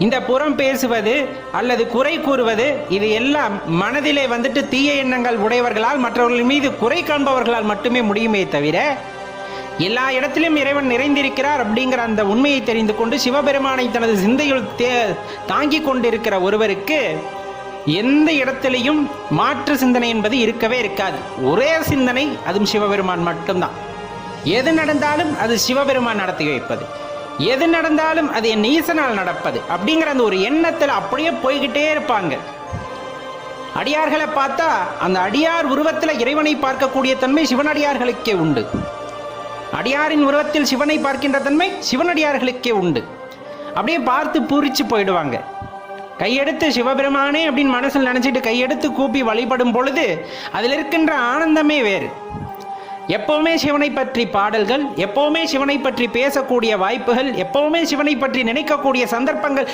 இந்த புறம் பேசுவது அல்லது குறை கூறுவது இது எல்லாம் மனதிலே வந்துட்டு தீய எண்ணங்கள் உடையவர்களால் மற்றவர்கள் மீது குறை காண்பவர்களால் மட்டுமே முடியுமே தவிர எல்லா இடத்திலும் இறைவன் நிறைந்திருக்கிறார் அப்படிங்கிற அந்த உண்மையை தெரிந்து கொண்டு சிவபெருமானை தனது சிந்தையில் தே- தாங்கிக் கொண்டிருக்கிற ஒருவருக்கு எந்த இடத்திலையும் மாற்று சிந்தனை என்பது இருக்கவே இருக்காது. ஒரே சிந்தனை அதுவும் சிவபெருமான் மட்டும்தான். எது நடந்தாலும் அது சிவபெருமான் நடத்தி வைப்பது. எது நடந்தாலும் அது என் ஈசனால் நடப்பது. அப்படிங்கிற அந்த ஒரு எண்ணத்தில் அப்படியே போய்கிட்டே இருப்பாங்க. அடியார்களை பார்த்தா அந்த அடியார் உருவத்தில் இறைவனை பார்க்கக்கூடிய தன்மை சிவனடியார்களுக்கே உண்டு. அடியாரின் உருவத்தில் சிவனை பார்க்கின்ற தன்மை சிவனடியார்களுக்கே உண்டு. அப்படியே பார்த்து பூரிச்சு போயிடுவாங்க. கையெடுத்து சிவபெருமானே அப்படின்னு மனசில் நினைச்சிட்டு கையெடுத்து கூப்பி வழிபடும் பொழுது அதில் இருக்கின்ற ஆனந்தமே வேறு. எப்பவுமே சிவனை பற்றி பாடல்கள் எப்பவுமே சிவனை பற்றி பேசக்கூடிய வாய்ப்புகள் எப்பவுமே சிவனை பற்றி நினைக்கக்கூடிய சந்தர்ப்பங்கள்